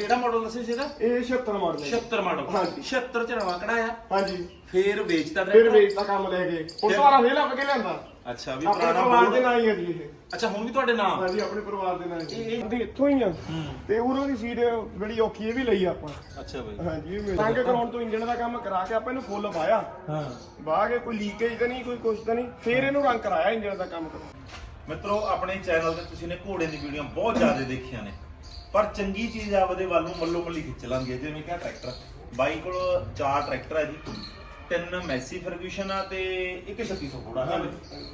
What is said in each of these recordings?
ਕਿਹੜਾ ਮਾਡਲ ਦੱਸਿਆ ਸੀ ਇਹਦਾ? ਇਹ 76 ਮਾਡਲ ਹੈ 76 ਮਾਡਲ ਹਾਂਜੀ। 76 ਚ ਨਵਾਂ ਕਢਾਇਆ। ਹਾਂਜੀ। ਫੇਰ ਵੇਚਤਾ ਫਿਰ ਡਾਇਰੈਕਟ ਵੇਚ ਦਾ ਕੰਮ ਲੈ ਗਏ ਹੁਣ ਦੁਬਾਰਾ ਫੇਰ ਲੱਭ ਕੇ ਲਿਆਂਦਾ। ਅੱਛਾ ਵੀ ਆਪਣੇ ਪੁਰਾਣਾ ਪਰਿਵਾਰ ਦੇ ਬੋਰਡ ਨਾਲ ਹੀ ਹੈ ਜੀ ਇਹ। ਅੱਛਾ ਹੁਣ ਵੀ ਤੁਹਾਡੇ ਨਾਮ ਹਾਂਜੀ ਆਪਣੇ ਪਰਿਵਾਰ ਦੇ ਨਾਲ ਇਹ- ਹੀ ਇਹ- ਦੇ ਇੱਥੋਂ ਹੀ ਆ ਤੇ ਉਹਨਾਂ ਦੀ ਸੀਟ ਬੜੀ ਔਖੀ ਇਹ ਵੀ ਲਈ ਆਪਾਂ। ਅੱਛਾ ਬਈ। ਹਾਂਜੀ ਇਹ ਤੰਗ ਕਰਾਉਣ ਤੋਂ ਇੰਜਣ ਦਾ ਕੰਮ ਕਰਾ ਕੇ ਆਪਾਂ ਇਹਨੂੰ ਫੁੱਲ ਵਾਇਆ ਹਾਂ। ਵਾਹ ਕੇ ਕੋਈ ਲੀਕੇਜ ਤਾਂ ਨਹੀਂ ਕੋਈ ਕੁਛ ਤਾਂ ਨਹੀਂ। ਫੇਰ ਇਹਨੂੰ ਰੰਗ ਕਰਾਇਆ ਇੰਜਣ ਦਾ ਕੰਮ ਕਰੋ ਮਿੱਤਰੋ ਆਪਣੇ ਚੈਨਲ ਤੇ ਤੁਸੀਂ ਨੇ ਘੋੜੇ ਦੀ ਵੀਡੀਓ ਬਹੁਤ ਜ਼ਿਆਦਾ ਦੇਖੀਆਂ ਨੇ। ਪਰ ਚੰਗੀ ਚੀਜ਼ ਆਪਦੇ ਵੱਲ ਨੂੰ ਮੱਲੋ ਮੱਲੀ ਖਿੱਚ ਲਾਂਗੇ ਜਿਵੇਂ ਕਿ ਟਰੈਕਟਰ। ਬਾਈ ਕੋਲ ਚਾਰ ਟਰੈਕਟਰ ਹੈ ਜੀ। ਤਿੰਨ ਮੈਸੀ ਫਰਗੂਸ਼ਨ ਆ ਤੇ ਇੱਕ 3600 ਘੋੜਾ ਹੈ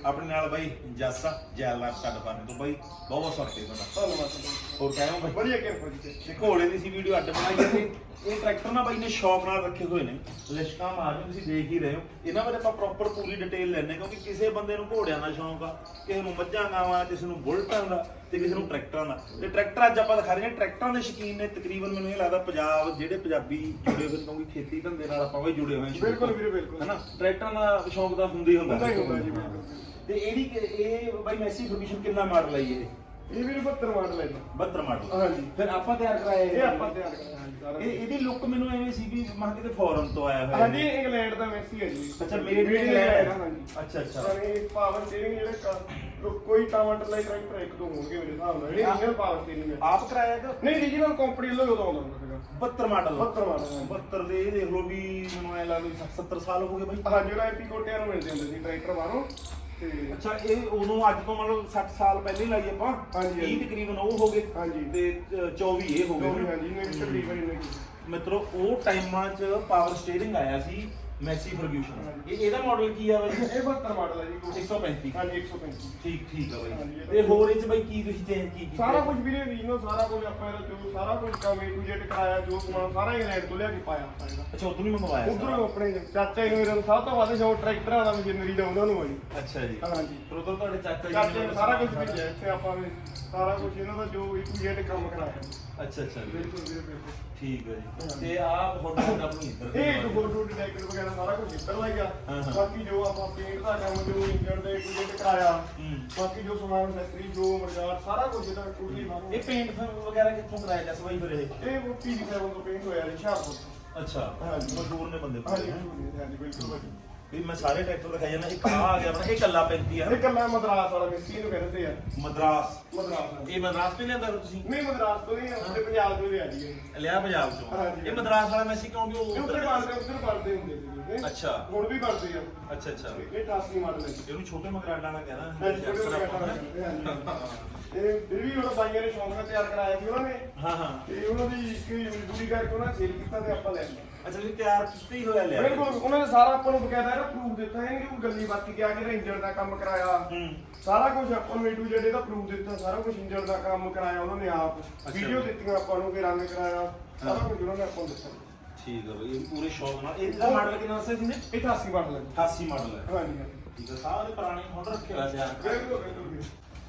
ਆਪਣੇ ਨਾਲ ਬਾਈ ਜੱਸਾ ਜੈਲਨਾਰ ਸਾਡੇ ਫਾਰਮ ਤੋਂ। ਬਾਈ ਬਹੁਤ ਬਹੁਤ ਸਵਾਗਤ ਹੈ ਤੁਹਾਡਾ। ਧੰਨਵਾਦ। ਹੋਰ ਕਹਿਓ ਬਾਈ? ਵਧੀਆ ਕਿਰਪਾ ਜੀ ਤੇ। ਘੋੜੇ ਦੀ ਸੀ ਵੀਡੀਓ ਅੱਡ ਬਣਾਈ ਹੈ ਤੇ ਇਹ ਟਰੈਕਟਰ ਨਾ ਬਾਈ ਨੇ ਸ਼ੌਕ ਨਾਲ ਰੱਖੇ ਹੋਏ ਨੇ। ਲਿਸ਼ਕਾਂ ਮਾਰ ਤੁਸੀਂ ਦੇਖ ਹੀ ਰਹੇ ਹੋ। ਇਹਨਾਂ ਬਾਰੇ ਆਪਾਂ ਪ੍ਰੋਪਰ ਪੂਰੀ ਡਿਟੇਲ ਲੈਣੇ ਕਿਉਂਕਿ ਕਿਸੇ ਬੰਦੇ ਨੂੰ ਘੋੜਿਆਂ ਦਾ ਸ਼ੌਂਕ ਆ ਕਿਸੇ ਨੂੰ ਮੱਝਾਂ ਗਾਵਾਂ ਕਿਸੇ ਨੂੰ ਬੁਲਟਾਂ ਦਾ ਤੇ ਕਿਸੇ ਨੂੰ ਟਰੈਕਟਰਾਂ ਦਾ। ਤੇ ਟਰੈਕਟਰ ਅੱਜ ਆਪਾਂ ਦਿਖਾ ਰਹੇ ਹਾਂ ਟਰੈਕਟਰਾਂ ਦੇ ਸ਼ੌਕੀਨ ਨੇ ਤਕਰੀਬਨ ਮੈਨੂੰ ਇਹ ਲੱਗਦਾ ਪੰਜਾਬ ਜਿਹੜੇ ਪੰਜਾਬੀ ਜੁੜੇ ਹੋਏ ਕਿਉਂਕਿ ਖੇਤੀ ਧੰਦੇ ਨਾਲ ਆਪਾਂ ਵੀ ਜੁੜੇ ਹੋਏ ਹਾਂ। ਬਿਲਕੁਲ। ਵੀਰੇ ਬਿਲਕੁਲ। ਹਨਾ? ਟਰੈਕਟਰਾਂ ਦਾ ਸ਼ੌਂਕ ਤਾਂ ਹੁੰਦਾ ਹੀ ਹੁੰਦਾ। ਹੁੰਦਾ ਜੀ ਬਿਲਕੁਲ। ਤੇ ਇਹਦੀ ਇਹ ਬਾਈ ਮੈਸੀ ਫਰਗੂਸ਼ਨ ਕਿੰਨਾ ਮਾਡਲ ਇਹ? ਇਹ ਵੀਰੇ 72 ਮਾਡਲ ਹੈ ਜੀ। 72 ਮਾਡਲ ਹਾਂਜੀ ਫਿਰ ਆਪਾਂ ਤਿਆਰ ਕਰਾਇਆ ਇਹ ਆਪਾਂ ਤਿਆਰ ਕਰਾਇਆ ਹਾਂਜੀ ਸਾਰਾ ਇਹ ਇਹਦੀ ਲੁੱਕ ਮੈਨੂੰ ਐਵੇਂ ਸੀ ਵੀ ਮਾਹ ਕਿਤੇ ਫੋਰਨ ਤੋਂ ਆਇਆ ਹੋਇਆ ਹਾਂਜੀ ਇਹ। ਇੰਗਲੈਂਡ ਦਾ ਮੈਸੀ ਹੈ ਜੀ। ਅੱਛਾ ਮੇਰੇ ਵੀ ਇੰਗਲੈਂਡ ਹੈ। ਹਾਂਜੀ। ਅੱਛਾ ਅੱਛਾ। ਯਾਨੀ ਪਾਵਰ ਸਟੀਅਰਿੰਗ ਜਿਹੜੇ ਕ- ਕੋਈ ਟਾਵਰ ਲਈ ਟਰੈਕਟਰ ਇੱਕ ਦੋ ਹੋਣਗੇ ਮੇਰੇ ਹਿਸਾਬ ਨਾਲ। ਜਿਹੜੇ ਰੀਜਨਲ ਪਾਵਰ ਸਟੀਅਰਿੰਗ ਹੈ ਆਪ ਕਰਾਇਆ ਕਿ ਨਹੀਂ ਰੀਜਨਲ ਕੰਪਨੀ ਵੱਲੋਂ ਉਦੋਂ ਆਉਂਦਾ ਹੁੰਦਾ ਸੀਗਾ। 72 ਮਾਡਲ 72 ਮਾਡਲ ਹਾਂਜੀ। 72 ਦੇ ਇਹ ਦੇਖ ਲਓ ਵੀ ਮੈਨੂੰ ਐ ਲੱਗਦਾ ਵੀ 70 ਸਾਲ ਹੋ ਗਏ ਬਾਈ। ਹਾਂਜੀ ਜਿਹੜਾ ਐਪੀ ਕੋਟਿਆਂ ਨੂੰ ਮਿਲਦੇ ਹੁੰਦੇ ਸੀ ਟਰੈਕਟਰ ਬਾਹਰੋਂ। ਤੇ ਅੱਛਾ ਇਹ ਉਦੋਂ ਅੱਜ ਤੋਂ ਮਤਲਬ 60 ਸਾਲ ਪਹਿਲੇ ਹੀ ਲਾਈ ਆਪਾਂ ਹਾਂਜੀ, 30 ਹਾਂਜੀ। ਤਕਰੀਬਨ ਉਹ ਹੋ ਗਏ ਹਾਂਜੀ। ਤੇ ਅ, 24 ਇਹ ਹੋ ਗਏ ਹਾਂਜੀ ਨੇ ਤਕਰੀਬਨ ਇੰਨੇ ਕੁ। ਮਿੱਤਰੋ ਉਹ ਟਾਈਮਾਂ 'ਚ ਪਾਵਰ ਸਟੀਅਰਿੰਗ ਆਇਆ ਸੀ ਮੈਸੀ ਫਰਗੂਸ਼ਨ। ਇਹ ਇਹਦਾ ਮਾਡਲ ਕੀ ਆ ਬਾਈ? ਇਹ 72 ਮਾਡਲ ਹੈ ਜੀ। 135 ਹਾਂਜੀ 135 ਠੀਕ ਠੀਕ ਆ ਬਾਈ। ਇਹ ਤੇ ਹੋਰ ਇਹ 'ਚ ਬਾਈ ਕੀ ਤੁਸੀਂ ਚੇਂਜ ਕੀ ਕੀਤਾ? ਸਾਰਾ ਕੁਝ ਵੀਰੇ ਰੀਜਨਲ ਸਾਰਾ ਕੁਝ ਆਪਾਂ ਇਹਦਾ ਜੋ ਸਾਰਾ ਕੁਝ ਕੰਮ ਏ ਟੂ ਜ਼ੈਡ ਕਰਾਇਆ ਜੋ ਸਮਾਨ ਸਾਰਾ ਇੰਗਲੈਂਡ ਤੋਂ ਲਿਆ ਕੇ ਪਾਇਆ ਆਪਾਂ ਇਹਦਾ। ਅੱਛਾ ਉਦੋਂ ਹੀ ਮੰਗਵਾਇਆ ਉਧਰੋਂ ਆਪਣੇ ਚਾਚਾ ਜੀ ਨੂੰ ਮੇਰੇ ਸਭ ਤੋਂ ਵੱਧ ਸ਼ੌਕ ਟਰੈਕਟਰਾਂ ਦਾ ਮਸ਼ੀਨਰੀ ਦਾ ਉਹਨਾਂ ਨੂੰ ਆ ਜੀ। ਅੱਛਾ ਜੀ। ਹਾਂਜੀ। ਫਿਰ ਉਦੋਂ ਤੁਹਾਡੇ ਚਾਚਾ ਜੀ ਚਾਚੇ ਨੇ ਸਾਰਾ ਕੁਝ ਭੇਜਿਆ ਇੱਥੇ ਆਪਾਂ ਨੇ ਸਾਰਾ ਕੁਝ ਇਹਨਾਂ ਦਾ ਜੋ ਏ ਟੂ ਜ਼ੈਡ ਕੰਮ ਕਰਾਇਆ। ਅੱਛਾ ਅੱਛਾ। ਜੀ। ਬਿਲਕੁਲ ਵੀਰੇ ਬਿਲਕੁਲ। ਠੀਕ ਹੈ ਜੀ। ਤੇ ਤੁਹਾਡਾ ਤੁਹਾਡਾ ਆਪਣੀ ਇੱਧਰ ਇਹ ਇੱਕ ਫੋਟੋ ਡਿਟੈਕਟਰ ਵਗੈਰਾ ਸਾਰਾ ਕੁਝ ਇੱਧਰ ਲਾਇਆ ਹਾਂ, ਹਾਂ। ਬਾਕੀ ਜੋ ਆਪਾਂ ਪੇਂਟ ਦਾ ਕੰਮ ਜੋ ਇੰਜਨ ਦੇ ਜ਼ੈਡ ਕਰਾਇਆ ਹੂੰ। ਬਾਕੀ ਜੋ ਸਮਾਨ ਫੈਕਟਰੀ ਜੋ ਮਰਜਾਰ ਸਾਰਾ ਕੁਝ ਇਹਦਾ ਟੋਟਲੀ ਬਾਹਰੋਂ ਇਹ ਪੇਂਟ ਵਗੈਰਾ ਕਿੱਥੋਂ ਕਰਾਇਆ ਜਸ ਬਾਈ ਫਿਰ ਇਹ? ਇਹ ਪੀਜੀ 7 ਤੋਂ ਪੇਂਟ ਹੋਇਆ ਹੁਸ਼ਿਆਰਪੁਰ ਅੱਛਾ। ਹਾਂਜੀ। ਮਸ਼ਹੂਰ ਨੇ ਬੰਦੇ ਹਾਂਜੀ ਕੋਲ ਹਾਂਜੀ ਬਿਲਕੁਲ। ਭਾਜੀ ਵੀ ਮੈਂ ਸਾਰੇ ਟਰੈਕਟਰ ਦਿਖਾਈ ਜਾਂਦਾ ਇੱਕ ਆ ਆ ਗਿਆ ਆਪਣਾ ਇਹ ਕੱਲਾ 35 ਆ ਇਹ ਕੱਲਾ ਮਦਰਾਸ ਵਾਲਾ ਮਿਸੀ ਨੂੰ ਕਹਿੰਦੇ ਆ ਮਦਰਾਸ ਮਦਰਾਸ ਵਾਲਾ। ਇਹ ਮਦਰਾਸ ਤੋਂ ਲਿਆਂਦਾ ਫਿਰ ਤੁਸੀਂ ਨਹੀਂ ਮਦਰਾਸ ਤੋਂ ਨਹੀਂ ਆਪਣੇ ਪੰਜਾਬ ਤੋਂ ਲਿਆ ਜੀ ਇਹ ਲਿਆ ਪੰਜਾਬ ਚੋਂ ਹਾਂਜੀ। ਇਹ ਮਦਰਾਸ ਵਾਲਾ ਮੈਸੀ ਕਿਉਂ ਵੀ ਇਹ ਉਹ ਉੱਧਰ ਬਣਦੇ ਉੱਧਰ ਬਣਦੇ ਹੁੰਦੇ ਸੀ ਇਹ। ਅੱਛਾ। ਹੁਣ ਵੀ ਬਣਦੇ ਆ ਅੱਛਾ ਅੱਛਾ ਇਹ 88 ਮਾਡਲ ਹੈ ਜੀ। ਇਹਨੂੰ ਛੋਟੇ ਮਗਰਾਂਡਾ ਦਾ ਕਹਿੰਦਾ ਹਾਂਜੀ, ਛੋਟੇ ਮਕਾਨ ਬਣਦੇ ਆ, ਹਾਂਜੀ। ਇਹ ਫਿਰ ਵੀ ਉਹ ਬਾਈਆਂ ਨੇ ਸ਼ੌਂਕ ਨਾਲ ਤਿਆਰ ਕਰਾਇਆ ਸੀ ਉਹਨਾਂ ਨੇ। ਹਾਂ ਹਾਂ। ਤੇ ਉਹਨਾਂ ਦੀ ਇੱਕ ਮਜ਼ਦੂਰੀ ਕਰਕੇ ਉਹਨਾਂ ਨੇ ਸੇਲ ਕੀਤਾ ਤੇ ਆਪਾਂ ਲੈ ਲਿਆ। ਅੱਛਾ ਤੁਸੀਂ ਤਿਆਰ ਕੀਤਾ ਹੋਇਆ ਲਿਆ। ਬਿਲਕੁਲ ਉਹਨਾਂ ਨੇ ਸਾਰਾ ਆਪਾਂ ਨੂੰ ਬਕਾਇਦਾ ਇਹਦਾ ਪ੍ਰੂਫ ਦਿੱਤਾ ਹੈ ਕਿ ਉਹ ਗੱਲੀ ਬਾਤੀ ਗਿਆ ਕਿ ਇੰਜਨ ਦਾ ਕੰਮ ਕਰਾਇਆ। ਹੂੰ। ਸਾਰਾ ਕੁਝ ਆਪਾਂ ਨੂੰ ਏ ਟੂ ਜ਼ੈਡ ਇਹਦਾ ਪ੍ਰੂਫ ਦਿੱਤਾ ਸਾਰਾ ਕੁਝ ਇੰਜਨ ਦਾ ਕੰਮ ਕਰਾਇਆ ਉਹਨਾਂ ਨੇ ਆਪ। ਵੀਡੀਓ ਦਿੱਤੀਆਂ ਆਪਾਂ ਨੂੰ ਕਿ ਰੰਗ ਕਰਾਇਆ ਸਾਰਾ ਕੁਝ ਉਹਨਾਂ ਨੇ ਆਪਾਂ ਨੂੰ ਦਿੱਤਾ। ਠੀਕ ਹੈ ਬਈ ਇਹ ਪੂਰੇ ਸ਼ੌਕ ਨਾਲ। ਇਹਦਾ ਮਾਡਲ ਕਿੰਨਾ ਸੀ ਨੇ ਇਹ 88 ਮਾਡਲ ਹੈ। 88 ਮਾਡਲ ਹੈ। ਹਾਂਜੀ ਠੀਕ ਹੈ ਸਾਰੇ ਪੁਰਾਣੇ ਹੁਣ ਰੱਖੇ ਹੋਇਆ ਤਿਆਰ ਬਿਲਕੁਲ ਬਿਲਕੁਲ।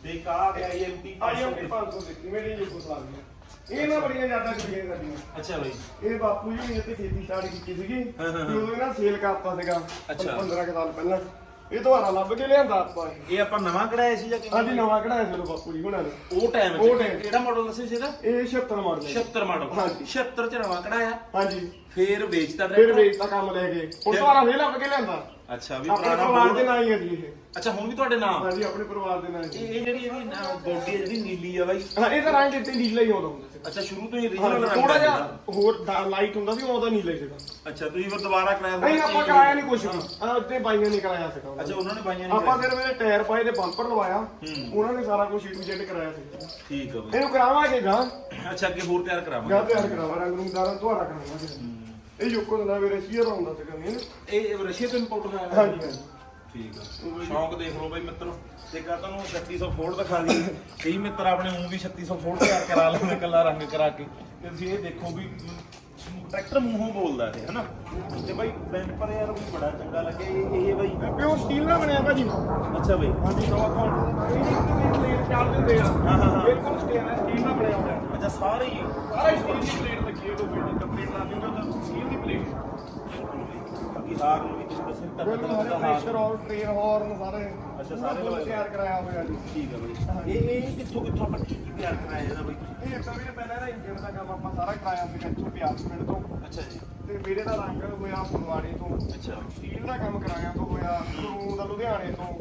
ਤੇ ਆ ਗਿਆ EMT ਆਈ ਐਮ 500 ਦੇਖੀ ਮੇਰੀ ਇਹ ਕੁਛ ਲਾ ਦਿਆ ਇਹ ਨਾ ਬੜੀਆਂ ਜ਼ਿਆਦਾ ਗੱਡੀਆਂ ਸਾਡੀਆਂ। ਅੱਛਾ ਬਈ। ਇਹ ਬਾਪੂ ਜੀ ਨੇ ਇੱਥੇ ਖੇਤੀ ਸਟਾਰਟ ਕੀਤੀ ਸੀਗੀ। ਹਾਂ, ਹਾਂ, ਤੇ ਉਦੋਂ ਇਹਨਾਂ ਸੇਲ ਕਰਤਾ ਸੀਗਾ ਅੱਛਾ। 15 ਕੁ ਸਾਲ ਪਹਿਲਾਂ। ਇਹ ਦੁਬਾਰਾ ਲੱਭ ਕੇ ਲਿਆਂਦਾ ਆਪਾਂ ਇਹ। ਇਹ ਆਪਾਂ ਨਵਾਂ ਕਢਾਇਆ ਸੀ ਜਾਂ ਹਾਂਜੀ ਨਵਾਂ ਕਢਾਇਆ ਸੀ ਉਦੋਂ ਬਾਪੂ ਜੀ ਹੁਣਾਂ ਨੇ। ਉਹ ਟਾਈਮ ਉਹ time। ਕਿਹੜਾ ਮਾਡਲ ਦੱਸਿਆ ਸੀ ਇਹਦਾ? ਇਹ 76 ਮਾਡਲ ਹੈ 76 ਮਾਡਲ ਹਾਂਜੀ। 76 ਚ ਨਵਾਂ ਕਢਾਇਆ। ਹਾਂਜੀ। ਫੇਰ ਵੇਚਤਾ ਫਿਰ ਡਾਇਰੈਕਟ ਵੇਚ ਦਾ ਕੰਮ ਲੈ ਗਏ ਹੁਣ ਦੁਬਾਰਾ ਫੇਰ ਲੱਭ ਕੇ ਲਿਆਂਦਾ। ਅੱਛਾ ਵੀ ਆਪਣੇ ਪੁਰਾਣਾ ਪਰਿਵਾਰ ਦੇ ਬੋਰਡ ਨਾਲ ਹੀ ਹੈ ਜੀ ਇਹ। ਅੱਛਾ ਹੁਣ ਵੀ ਤੁਹਾਡੇ ਨਾਮ ਹਾਂਜੀ ਆਪਣੇ ਪਰਿਵਾਰ ਦੇ ਨਾਲ ਹੀ। ਇਹ ਇਹ ਜਿਹੜੀ ਇਹਦੀ ਬੋਡੀ ਹੈ ਜਿਹੜੀ ਨੀਲੀ ਆ ਬਾਈ। ਹਾਂ ਇਹ ਤਾਂ ਰੰਗ ਇੱਥੇ ਨੀਲਾ ਹੀ ਆਉਂਦਾ ਹੁੰਦਾ ਸੀ ਅੱਛਾ ਸ਼ੁਰੂ ਤੋਂ ਹੀ original ਰੰਗ ਥੋੜਾ ਜਿਹਾ। ਹੋਰ ਲਾਈਟ ਹੁੰਦਾ ਸੀ ਉਹਦਾ ਨੀਲਾ ਹੀ ਸੀਗਾ। ਅੱਛਾ ਤੁਸੀਂ ਫਿਰ ਦੁਬਾਰਾ ਕਰਾਇਆ ਨਹੀਂ ਆਪਾਂ ਕਰਾਇਆ ਨਹੀਂ ਕੁਝ ਵੀ ਆ ਉੱਤੇ ਬਾਈਆਂ ਨੇ ਕਰਾਇਆ ਸੀਗਾ ਉਹਨਾਂ ਨੇ। ਅੱਛਾ ਉਹਨਾਂ ਨੇ ਬਾਈਆਂ ਨੇ ਆਪਾਂ। ਸਿਰਫ ਇਹਦੇ ਟਾਇਰ ਪਾਏ ਤੇ ਬੰਪਰ ਲਵਾਇਆ। ਉਹਨਾਂ ਨੇ ਸਾਰਾ ਕੁਝ ਏ ਟੂ ਜ਼ੈਡ ਕਰਾਇਆ ਸੀ। ਠੀਕ ਆ ਬਾਈ। ਇਹਨੂੰ ਕਰਾਵਾਂਗੇ ਗਾਂ। ਅੱਛਾ ਅੱਗੇ ਹੋਰ ਤਿਆਰ ਗਾਂ ਕਰਾਵਾਂਗੇ ਤਿਆਰ ਕਰਾਵਾ ਰੰਗ ਨੂੰ ਦਾਰਾਂ ਦੁਆਰਾ ਕਰਾਵਾਂਗੇ। ਇਹ ਯੋਕੋ ਦਾ ਵੀਰੇ ਸ਼ੀਅਰ ਆਉਂਦਾ ਸੀਗਾ ਮੇਨ ਇਹ ਰਸ਼ੀਆ ਤੋਂ ਇੰਪੋਰਟ ਹੋਇਆ ਹੈ? ਹਾਂਜੀ ਹਾਂਜੀ। ਠੀਕ ਆ। ਸ਼ੌਂਕ ਦੇਖ ਲਓ ਬਈ ਮਿੱਤਰੋ। ਤੇ ਕਾ ਤੁਹਾਨੂੰ 3600 ਫੋੜ ਦਿਖਾ ਦੀ ਕਈ ਮਿੱਤਰ ਆਪਣੇ ਮੂੰਹ ਵੀ 3600 ਫੋੜ ਤਿਆਰ ਕਰਾ ਲੈਂਦੇ ਕੱਲਾ ਰੰਗ ਕਰਾ ਕੇ। ਤੇ ਤੁਸੀਂ ਇਹ ਦੇਖੋ ਵੀ ਟਰੈਕਟਰ ਮੂੰਹੋਂ ਬੋਲਦਾ ਇਹ ਹਨਾ? ਤੇ ਬਈ ਬੈਂਪਰ ਯਾਰ ਵੀ ਬੜਾ ਚੰਗਾ ਲੱਗੇ ਇਹ ਇਹ ਬਈ ਪਿਓਰ ਸਟੀਲ ਨਾਲ ਬਣਿਆ ਭਾਜੀ? ਅੱਛਾ ਬਈ। ਹਾਂਜੀ ਨਵਾਂ ਕਾਉਂਟਰ ਇਹ ਨਹੀਂ ਪਲੇਟ ਚਾਰ ਦਿੰਦੇ ਆ। ਹਾਂ, ਹਾਂ। ਬਿਲਕੁਲ ਸਟੀਲ ਨਾਲ ਬਣਿਆ ਹੋਇਆ। ਅੱਛਾ ਸਾਰੇ ਹੀ। ਸਾਰਾ ਸਟੀਲ ਦੀ ਪਲੇਟ ਲੱਗੀ ਹੈ ਉਹ ਬਿਲਡਿੰਗ ਕੰਪਲੀਟ ਲਾ ਦਿੰਦਾ ਤਾਂ ਸਟੀਲ ਦੀ ਪਲੇਟ ਬਾਕੀ ਹਾਰ ਨੂੰ ਵੀ ਕਿਸੇ ਦਾ ਸਿਰ ਬਿਲਕੁਲ ਤੱਕ ਸਾਰੇ ਦਾ ਪ੍ਰੈਸ਼ਰ ਹਾਰ। ਔਰ ਟ੍ਰੇਨ ਹਾਰਨ ਸਾਰੇ। ਅੱਛਾ, ਸਾਰੇ ਬਿਲਕੁਲ ਲਵਾਏ। ਤਿਆਰ ਕਰਾਇਆ ਹੋਇਆ ਜੀ। ਠੀਕ ਆ ਬਈ। ਇਹ ਇਹ ਕਿੱਥੋਂ ਕਿੱਥੋਂ ਆਪਾਂ ਕੀ ਕੀ ਤਿਆਰ ਕਰਾਇਆ ਇਹਦਾ ਬਈ? ਇਹ ਤਾਂ ਵੀਰੇ ਪਹਿਲਾਂ ਇਹਦਾ ਇੰਜਨ ਦਾ ਕੰਮ ਆਪਾਂ ਸਾਰਾ ਕਰਾਇਆ ਸੀ ਇੱਥੋਂ ਪਿਆਸ ਪਿੰਡ ਤੋਂ। ਅੱਛਾ ਜੀ। ਤੇ ਮੇਰੇ ਦਾ ਰੰਗ ਹੋਇਆ ਫਗਵਾੜੇ ਤੋਂ। ਅੱਛਾ। ਸਟੀਲ ਦਾ ਕੰਮ ਕਰਾਇਆ ਤੋਂ ਹੋਇਆ ਕਰੂ ਦਾ ਲੁਧਿਆਣੇ ਤੋਂ।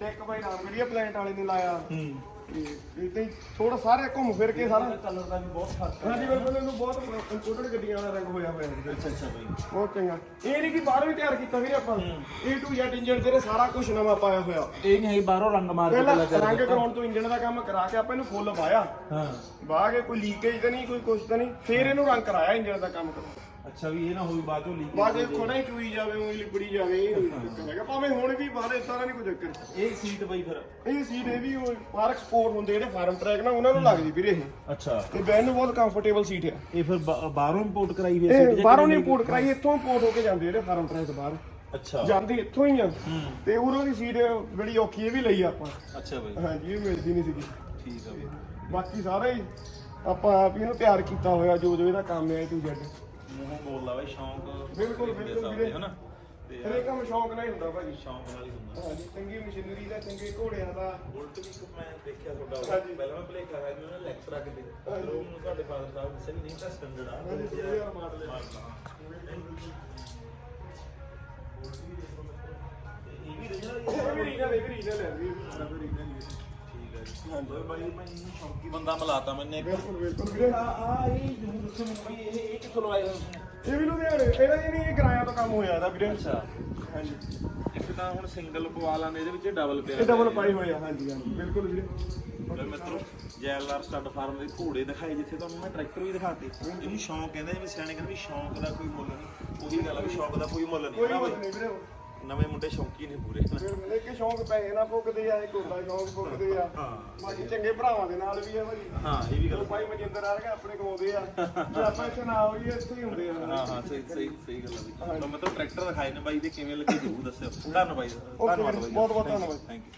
ਟੈਕ ਬਾਈ ਰਾਮਗੜੀਆ ਪਲਾਂਟ ਵਾਲੇ ਨੇ ਲਾਇਆ। ਹੂੰ। ਇਦਾਂ ਹੀ ਥੋੜਾ ਸਾਰੇ ਘੁੰਮ ਫਿਰ ਕੇ ਸਾਰਾ। ਕਲਰ ਦਾ ਵੀ ਬਹੁਤ ਫ਼ਰਕ ਹਾਂਜੀ ਬਿਲਕੁਲ ਇਹਨੂੰ ਬਹੁਤ ਇੰਪੋਰਟਡ ਗੱਡੀਆਂ ਵਾਲਾ ਰੰਗ ਹੋਇਆ ਹੋਇਆ ਹੈ ਅੱਛਾ ਅੱਛਾ ਬਾਈ। ਬਹੁਤ ਚੰਗਾ। ਇਹ ਨਹੀਂ ਕਿ ਬਾਹਰ ਵੀ ਤਿਆਰ ਕੀਤਾ ਵੀਰੇ ਆਪਾਂ। A to Z ਇੰਜਨ ਤੇਰੇ ਸਾਰਾ ਕੁਝ ਨਵਾਂ ਪਾਇਆ ਹੋਇਆ। ਇਹ ਨਹੀਂ ਹੈ ਬਾਹਰੋਂ ਰੰਗ ਮਾਰ ਪਹਿਲਾਂ ਰੰਗ ਕਰਾਉਣ ਤੋਂ ਇੰਜਨ ਦਾ ਕੰਮ ਕਰਾ ਕੇ ਆਪਾਂ ਇਹਨੂੰ ਫੁੱਲ ਪਾਇਆ। ਹਾਂ। ਬਾਅਦ ਕੇ ਕੋਈ ਲੀਕੇਜ ਤਾਂ ਨਹੀਂ ਕੋਈ ਕੁਛ ਤਾਂ ਨਹੀਂ। ਫੇਰ ਇਹਨੂੰ ਰੰਗ ਕਰਾਇਆ ਇੰਜਨ ਦਾ ਕੰਮ ਕਰੋ ਅੱਛਾ ਵੀ ਇਹ ਨਾ ਹੋਈ ਬਾਅਦ ਚੋਂ ਲੀਕ ਬਾਅਦ ਇਹ ਖੋਣਾ ਹੀ ਚੂਈ ਜਾਵੇ ਉਹ ਲਿਬੜੀ ਜਾਵੇ ਇਹ ਨਹੀਂ ਚੱਕਰ ਹੈਗਾ। ਭਾਵੇਂ ਹੁਣ ਵੀ ਬਾਹਰ ਇਦਾਂ ਦਾ ਨਹੀਂ ਕੋਈ ਚੱਕਰ। ਇਹ ਸੀਟ ਬਾਈ ਫਿਰ। ਇਹ ਸੀਟ ਇਹ ਵੀ ਪਾਰਕ ਸਪੋਰਟ ਹੁੰਦੇ ਜਿਹੜੇ ਫਾਰਮ ਟਰੈਕ ਨਾ ਉਹਨਾਂ ਨੂੰ ਲੱਗਦੀ ਵੀਰੇ ਇਹ। ਅੱਛਾ। ਤੇ ਬੈਨ ਨੂੰ ਬਹੁਤ ਕੰਫਰਟੇਬਲ ਸੀਟ ਹੈ ਇਹ ਫਿਰ ਬਾ- ਬਾਹਰੋਂ ਇੰਪੋਰਟ ਕਰਾਈ ਹੋਈ ਇਹ ਬਾਹਰੋਂ ਨਹੀਂ ਇੰਪੋਰਟ ਕਰਾਈ ਇੱਥੋਂ ਇੰਪੋਰਟ ਹੋ ਕੇ ਜਾਂਦੇ ਜਿਹੜੇ ਫਾਰਮ ਟਰੈਕ ਬਾਹਰ। ਅੱਛਾ। ਜਾਂਦੇ ਇੱਥੋਂ ਹੀ ਆ। ਹੂੰ। ਤੇ ਉਹਨਾਂ ਦੀ ਸੀਟ ਬੜੀ ਔਖੀ ਇਹ ਵੀ ਲਈ ਆਪਾਂ। ਅੱਛਾ ਬਾਈ। ਹਾਂਜੀ ਇਹ ਮਿਲਦੀ ਨਹੀਂ ਸੀਗੀ। ਠੀਕ ਆ ਬਾਈ। ਬਾਕੀ ਸਾਰਾ ਹੀ ਆਪਾਂ ਆਪ ਹੀ ਇਹਨੂੰ ਤਿਆਰ ਕੀਤਾ ਹੋਇਆ ਜੋ ਜੋ ਇਹਦਾ ਕੰਮ ਹੈ ਟੂ ਜ਼ੈਡ ਮੂੰਹੋਂ ਬੋਲਦਾ ਬਾਈ ਸ਼ੌਂਕ ਬਿਲਕੁਲ, ਦੇ ਬਿਲਕੁਲ ਹਿਸਾਬ ਦੇ, ਵੀਰੇ। ਹਨਾ ਤੇ ਇਹ ਕੰਮ ਸ਼ੌਂਕ ਨਾਲ ਹੀ ਹੁੰਦਾ ਭਾਜੀ। ਸ਼ੌਂਕ ਨਾਲ ਹੀ ਹੁੰਦਾ। ਹਾਂਜੀ ਚੰਗੀ ਮਸ਼ੀਨਰੀ ਦਾ ਚੰਗੇ ਘੋੜਿਆਂ ਦਾ। ਬੁਲਟ ਵੀ ਇੱਕ ਮੈਂ ਦੇਖਿਆ ਤੁਹਾਡਾ ਹਾਂਜੀ। ਪਹਿਲਾਂ ਮੈਂ ਭਲੇਖਾ ਹੈ ਕਿ ਉਹਨਾਂ ਲੈਕਚਰ ਆ ਕਿਤੇ ਹਾਂਜੀ। ਉਹ ਮੈਨੂੰ ਤੁਹਾਡੇ ਫਾਦਰ ਸਾਹਿਬ ਦੱਸਿਆ ਵੀ ਨਹੀਂ ਤਾਂ ਸਟੈਂਡਰਡ ਆ। ਹਾਂਜੀ, 2000 ਮਾਡਲ ਹੈ। ਇਹ ਵੀ ਰਿਜਨਲ ਇਹ ਵੀ ਰੀਜਨਲ ਹੈ ਇਹ ਵੀ ਠੀਕ ਹੈ ਜੀ ਬਾਈ ਮੈਂ ਸ਼ੌਂਕੀ ਬੰਦਾ ਮਿਲਾਤਾ ਮੈਨੇ ਬਿਲਕੁਲ ਬਿਲਕੁਲ ਵੀਰੇ। ਆ ਆ ਇਹ ਜਰੂਰ ਦੱਸੋ ਮੈਨੂੰ ਬਈ ਇਹ ਇਹ ਕਿੱਥੋਂ ਲਵਾਏ ਹੋਏ ਇਹ ਵੀ ਲੁਧਿਆਣੇ ਇਹਦਾ ਇਹ ਨਹੀਂ ਇਹ ਕਿਰਾਇਆ ਤੋਂ ਕੰਮ ਹੋਇਆ ਇਹਦਾ ਵੀਰੇ। ਅੱਛਾ। ਹਾਂਜੀ। ਇੱਕ ਤਾਂ ਹੁਣ ਸਿੰਗਲ ਪਵਾ ਲਾਂਦੇ ਇਹਦੇ ਵਿੱਚ ਡਬਲ ਪਿਆ। ਇਹ ਡਬਲ ਪਾਈ ਹੋਏ ਆ ਹਾਂਜੀ ਹਾਂਜੀ। ਬਿਲਕੁਲ ਵੀਰੇ। ਮੇਰੇ ਮਿੱਤਰੋ ਜੈਲਆਰ ਸਟੱਡ ਫਾਰਮ ਦੇ ਘੋੜੇ ਦਿਖਾਏ ਜਿੱਥੇ ਤੁਹਾਨੂੰ ਮੈਂ ਟਰੈਕਟਰ ਵੀ ਦਿਖਾਤੇ। ਇਹਨੂੰ ਸ਼ੌਂਕ ਕਹਿੰਦੇ ਜਿਵੇਂ ਸਿਆਣੇ ਕਹਿੰਦੇ ਵੀ ਸ਼ੌਂਕ ਦਾ ਕੋਈ ਮੁੱਲ ਨਹੀਂ। ਉਹੀ ਗੱਲ ਆ ਵੀ ਸ਼ੌਂਕ ਦਾ ਕੋਈ ਮੁੱਲ ਨਹੀਂ। ਕੋਈ ਬਈ? ਨਹੀਂ ਵੀਰੇ। ਨਵੇਂ ਮੁੰਡੇ ਸ਼ੌਂਕੀ ਨੇ ਪੂਰੇ। ਫਿਰ ਇੱਕ ਸ਼ੌਂਕ ਪੈਸੇ ਨਾਲ ਭੁੱਕਦੇ ਆ ਇੱਕ ਹੁੰਦਾ ਸ਼ੌਂਕ ਭੁੱਕਦੇ ਆ। ਹਾਂ। ਬਾਕੀ ਚੰਗੇ ਭਰਾਵਾਂ ਦੇ ਨਾਲ ਵੀ ਆ ਭਾਜੀ। ਹਾਂ ਇਹ ਵੀ ਗੱਲ ਭਾਈ ਮਨਜਿੰਦਰ ਆ ਕੇ ਆਪਣੇ ਕੋਉਂਦੇ ਆ। ਜੇ ਆਪਾਂ ਇੱਥੇ ਨਾ ਹੋਈਏ ਇੱਥੇ ਹੀ ਹੁੰਦੇ ਆ। ਹਾਂ ਹਾਂ ਸਹੀ ਸਹੀ ਸਹੀ ਗੱਲ ਆ ਬਈ ਤਾਂ ਮੈਂ ਤਾਂ ਟਰੈਕਟਰ ਦਿਖਾਏ ਨੇ ਬਾਈ ਦੇ ਕਿਵੇਂ ਲੱਗੇ ਜਰੂਰ ਦੱਸਿਓ। ਧੰਨਵਾਦ ਬਾਈ ਬਾਈ ਬਹੁਤ ਬਹੁਤ ਧੰਨਵਾਦ। Thank you